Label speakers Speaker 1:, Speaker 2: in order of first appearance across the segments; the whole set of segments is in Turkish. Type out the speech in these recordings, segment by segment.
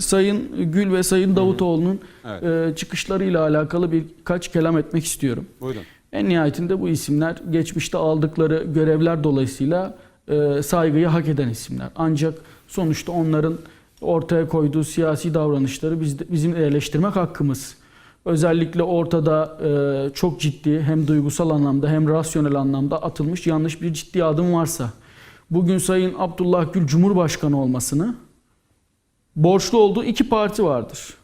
Speaker 1: Sayın Gül ve Sayın Davutoğlu'nun
Speaker 2: Evet.
Speaker 1: e, çıkışlarıyla alakalı birkaç kelam etmek istiyorum.
Speaker 2: Buyurun.
Speaker 1: En nihayetinde bu isimler geçmişte aldıkları görevler dolayısıyla e, saygıyı hak eden isimler. Ancak sonuçta onların ortaya koyduğu siyasi davranışları biz bizim eleştirmek hakkımız. Özellikle ortada e, çok ciddi hem duygusal anlamda hem rasyonel anlamda atılmış yanlış bir ciddi adım varsa bugün Sayın Abdullah Gül Cumhurbaşkanı olmasını borçlu olduğu iki parti vardır.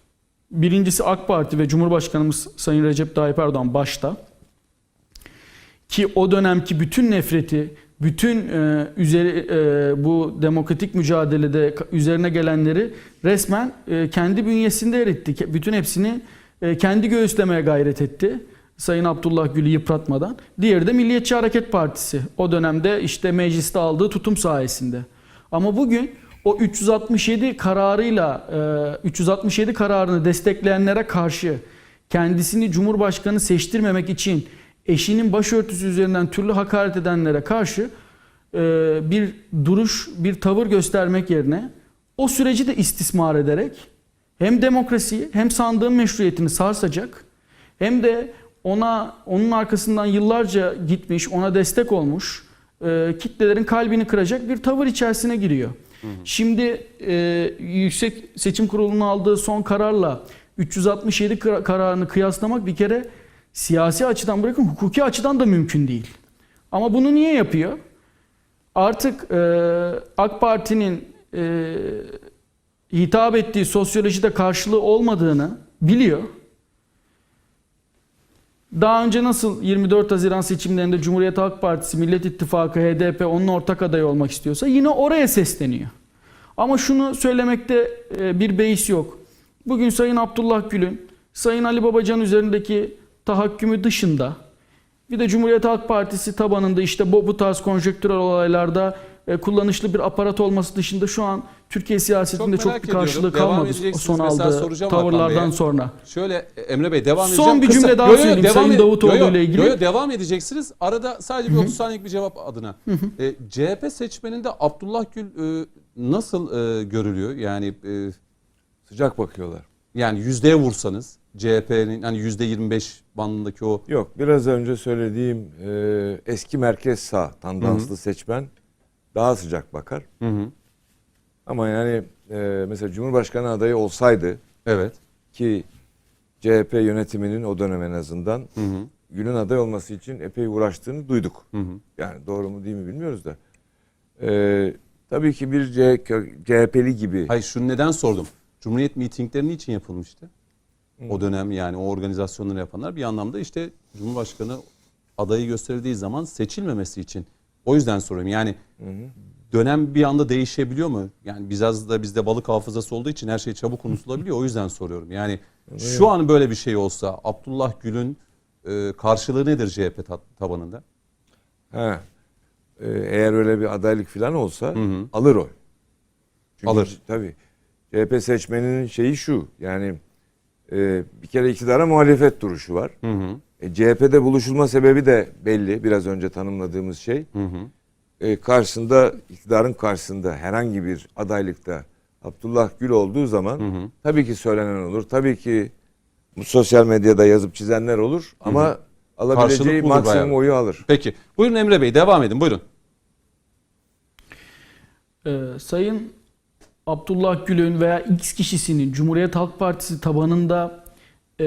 Speaker 1: Birincisi AK Parti ve Cumhurbaşkanımız Sayın Recep Tayyip Erdoğan başta ki o dönemki bütün nefreti, bütün e, üzeri e, bu demokratik mücadelede üzerine gelenleri resmen e, kendi bünyesinde eritti. Bütün hepsini e, kendi göğüslemeye gayret etti. Sayın Abdullah Gül'ü yıpratmadan. Diğeri de Milliyetçi Hareket Partisi. O dönemde işte mecliste aldığı tutum sayesinde. Ama bugün o 367 kararıyla e, 367 kararını destekleyenlere karşı kendisini Cumhurbaşkanı seçtirmemek için eşinin başörtüsü üzerinden türlü hakaret edenlere karşı e, bir duruş, bir tavır göstermek yerine o süreci de istismar ederek hem demokrasiyi hem sandığın meşruiyetini sarsacak hem de ona onun arkasından yıllarca gitmiş, ona destek olmuş e, kitlelerin kalbini kıracak bir tavır içerisine giriyor. Şimdi e, Yüksek Seçim Kurulu'nun aldığı son kararla 367 kar- kararını kıyaslamak bir kere siyasi açıdan bırakın hukuki açıdan da mümkün değil. Ama bunu niye yapıyor? Artık e, AK Parti'nin e, hitap ettiği sosyolojide karşılığı olmadığını biliyor. Daha önce nasıl 24 Haziran seçimlerinde Cumhuriyet Halk Partisi, Millet İttifakı, HDP onun ortak adayı olmak istiyorsa yine oraya sesleniyor. Ama şunu söylemekte e, bir beis yok. Bugün Sayın Abdullah Gül'ün Sayın Ali Babacan üzerindeki tahakkümü dışında bir de Cumhuriyet Halk Partisi tabanında işte bu, bu tarz konjektürel olaylarda kullanışlı bir aparat olması dışında şu an Türkiye siyasetinde
Speaker 2: Çok
Speaker 1: çok, bir karşılığı
Speaker 2: ediyorum. Devam
Speaker 1: kalmadı son aldığı tavırlardan sonra.
Speaker 2: Şöyle e, Emre Bey devam
Speaker 1: Son
Speaker 2: edeceğim.
Speaker 1: bir cümle daha söyleyeyim Sayın Davutoğlu
Speaker 2: yo, yo,
Speaker 1: ile ilgili.
Speaker 2: Yo, yo, devam edeceksiniz. Arada sadece bir 30 saniyelik bir cevap adına. E, CHP seçmeninde Abdullah Gül e, nasıl e, görülüyor? Yani e,
Speaker 3: Sıcak bakıyorlar.
Speaker 2: yani yüzdeye vursanız CHP'nin hani yüzde 25 bandındaki o
Speaker 3: Yok biraz önce söylediğim e, eski merkez sağ tandanslı seçmen daha sıcak bakar.
Speaker 2: Hı hı.
Speaker 3: Ama yani e, mesela Cumhurbaşkanı adayı olsaydı
Speaker 2: Evet.
Speaker 3: ki CHP yönetiminin o dönem en azından
Speaker 2: Hı hı.
Speaker 3: Gül'ün aday olması için epey uğraştığını duyduk.
Speaker 2: Hı hı.
Speaker 3: Yani doğru mu değil mi bilmiyoruz da. E, tabii ki bir CHP'li gibi
Speaker 2: Hayır şunu neden sordum? Cumhuriyet mitingleri niçin yapılmıştı? O dönem yani o organizasyonları yapanlar bir anlamda işte Cumhurbaşkanı adayı gösterildiği zaman seçilmemesi için. O yüzden soruyorum. Yani dönem bir anda değişebiliyor mu? Yani biraz da bizde balık hafızası olduğu için her şey çabuk unutulabiliyor. O yüzden soruyorum. Yani şu an böyle bir şey olsa Abdullah Gül'ün e, karşılığı nedir CHP ta- tabanında?
Speaker 3: Ha. Ee, eğer öyle bir adaylık falan olsa
Speaker 2: Hı hı.
Speaker 3: alır oy. Çünkü
Speaker 2: Alır.
Speaker 3: Tabii. CHP seçmeninin şeyi şu. Yani e, bir kere iktidara muhalefet duruşu var.
Speaker 2: Hı hı.
Speaker 3: E, CHP'de buluşulma sebebi de belli. Biraz önce tanımladığımız şey.
Speaker 2: Hı hı.
Speaker 3: E, karşısında iktidarın karşısında herhangi bir adaylıkta Abdullah Gül olduğu zaman
Speaker 2: Hı hı.
Speaker 3: tabii ki söylenen olur. Tabii ki bu sosyal medyada yazıp çizenler olur ama alabileceği
Speaker 2: Karşılık bulur
Speaker 3: maksimum
Speaker 2: bayağı.
Speaker 3: oyu alır.
Speaker 2: Peki. Buyurun Emre Bey devam edin. Buyurun.
Speaker 1: Ee, Sayın Abdullah Gül'ün veya X kişisinin Cumhuriyet Halk Partisi tabanında e,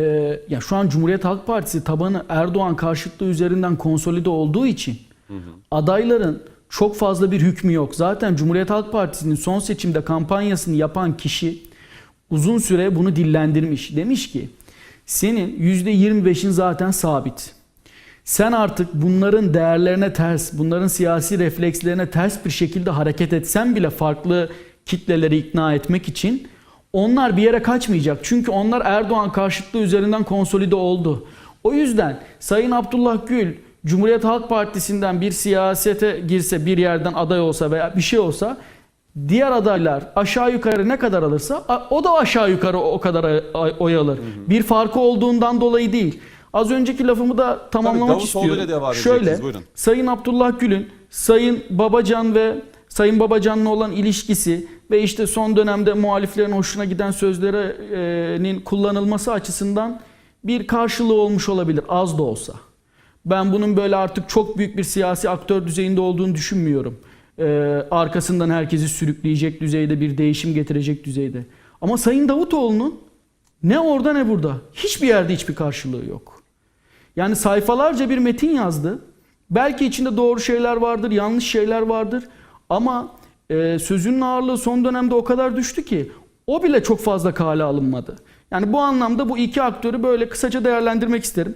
Speaker 1: ya şu an Cumhuriyet Halk Partisi tabanı Erdoğan karşıtlığı üzerinden konsolide olduğu için adayların çok fazla bir hükmü yok. Zaten Cumhuriyet Halk Partisi'nin son seçimde kampanyasını yapan kişi uzun süre bunu dillendirmiş. Demiş ki senin %25'in zaten sabit. Sen artık bunların değerlerine ters, bunların siyasi reflekslerine ters bir şekilde hareket etsen bile farklı kitleleri ikna etmek için onlar bir yere kaçmayacak. Çünkü onlar Erdoğan karşıtlığı üzerinden konsolide oldu. O yüzden Sayın Abdullah Gül Cumhuriyet Halk Partisi'nden bir siyasete girse, bir yerden aday olsa veya bir şey olsa diğer adaylar aşağı yukarı ne kadar alırsa o da aşağı yukarı o kadar oy alır. Bir farkı olduğundan dolayı değil. Az önceki lafımı da tamamlamak
Speaker 2: ile
Speaker 1: istiyorum.
Speaker 2: devam
Speaker 1: Şöyle,
Speaker 2: buyurun.
Speaker 1: Sayın Abdullah Gül'ün Sayın Babacan ve Sayın Babacan'la olan ilişkisi ve işte son dönemde muhaliflerin hoşuna giden sözlerinin kullanılması açısından bir karşılığı olmuş olabilir az da olsa. Ben bunun böyle artık çok büyük bir siyasi aktör düzeyinde olduğunu düşünmüyorum. Ee, arkasından herkesi sürükleyecek düzeyde bir değişim getirecek düzeyde. Ama Sayın Davutoğlu'nun ne orada ne burada hiçbir yerde hiçbir karşılığı yok. Yani sayfalarca bir metin yazdı. Belki içinde doğru şeyler vardır, yanlış şeyler vardır. Ama e, sözünün ağırlığı son dönemde o kadar düştü ki o bile çok fazla kale alınmadı. Yani bu anlamda bu iki aktörü böyle kısaca değerlendirmek isterim.